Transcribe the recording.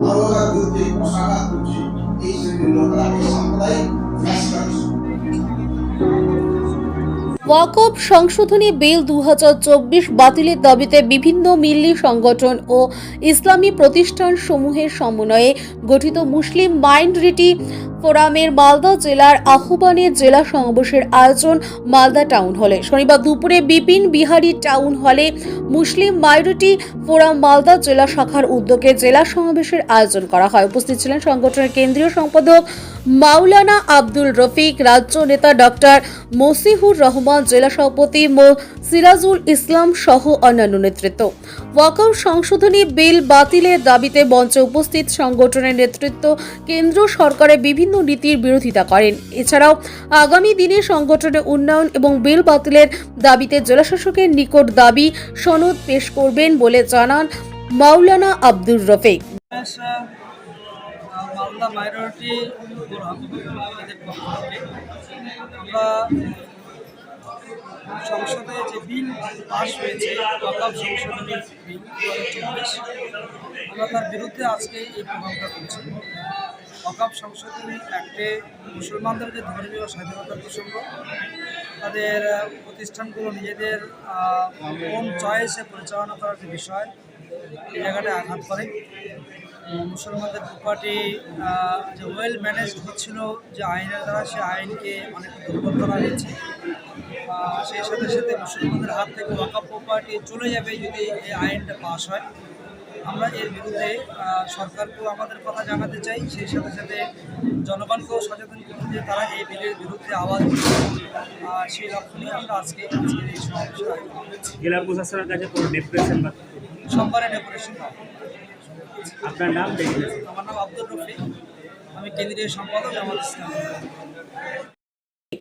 মানবতার বিরুদ্ধে কষাঘাত করছে এই শ্রেণির ওয়াকফ সংশোধনী বিল দু হাজার চব্বিশ বাতিলের দাবিতে বিভিন্ন মিল্লি সংগঠন ও ইসলামী প্রতিষ্ঠান সমূহের সমন্বয়ে গঠিত মুসলিম মাইনরিটি ফোরামের মালদা জেলার আহ্বানে জেলা সমাবেশের আয়োজন মালদা টাউন হলে। শনিবার দুপুরে বিপিন বিহারী টাউন হলে মুসলিম মাইনরিটি ফোরাম মালদা জেলা শাখার উদ্যোগে জেলা সমাবেশের আয়োজন করা হয়। উপস্থিত ছিলেন সংগঠনের কেন্দ্রীয় সম্পাদক মাওলানা আব্দুল রফিক, রাজ্য নেতা ডক্টর মসিহুর রহমান, জেলা সভাপতি মো সিরাজুল ইসলাম সহ অন্যান্য নেতৃত্ব। ওয়াকআউট সংশোধনী বিল বাতিলের দাবিতে মঞ্চে উপস্থিত সংগঠনের নেতৃত্ব, কেন্দ্র সরকারের বিভিন্ন নীতির বিরোধিতা করেন। এছাড়াও আগামী দিনে সংগঠনের উন্নয়ন এবং বিল বাতিলের দাবিতে জেলাশাসকের নিকট দাবি সনদ পেশ করবেন বলে জানান মাওলানা আব্দুর রফিক। মাইনরিটি আমরা সংসদে যে বিল পাশ হয়েছে ওয়াকাব সংশোধনী বিল আমরা তার বিরুদ্ধে আজকে এই প্রোগ্রামটা করছি ওয়াকাব সংশোধনী অ্যাক্টে মুসলমানদের যে ধর্মীয় স্বাধীনতার প্রসঙ্গ, তাদের প্রতিষ্ঠানগুলো নিজেদের কোন চয়েসে পরিচালনা করার যে বিষয়, এই জায়গাটা আঘাত করে। মুসলমানদের প্রপার্টি যে ওয়েল ম্যানেজড হচ্ছিল যে আইনের দ্বারা, সে আইনকে অনেক দুর্বল করা হয়েছে। সেই সাথে সাথে মুসলমানদের হাত থেকে ওয়াকা প্রপার্টি চলে যাবে যদি এই আইনটা পাশ হয়। আমরা এর বিরুদ্ধে সরকারকেও আমাদের কথা জানাতে চাই। সেই সাথে সাথে জনগণকেও সচেতন করতে যে তারা এই বিলের বিরুদ্ধে আওয়াজ আর সেই লক্ষ্য নিয়ে আমরা আজকে আজকের এই করেছি। জেলা প্রশাসনের কাছে কোনো ডেপুটেশন বা সোমবারে ডেপুটেশন আপনার নাম আমার নাম আব্দুল রফিক। আমি কেন্দ্রীয় সম্পাদক ইসলাম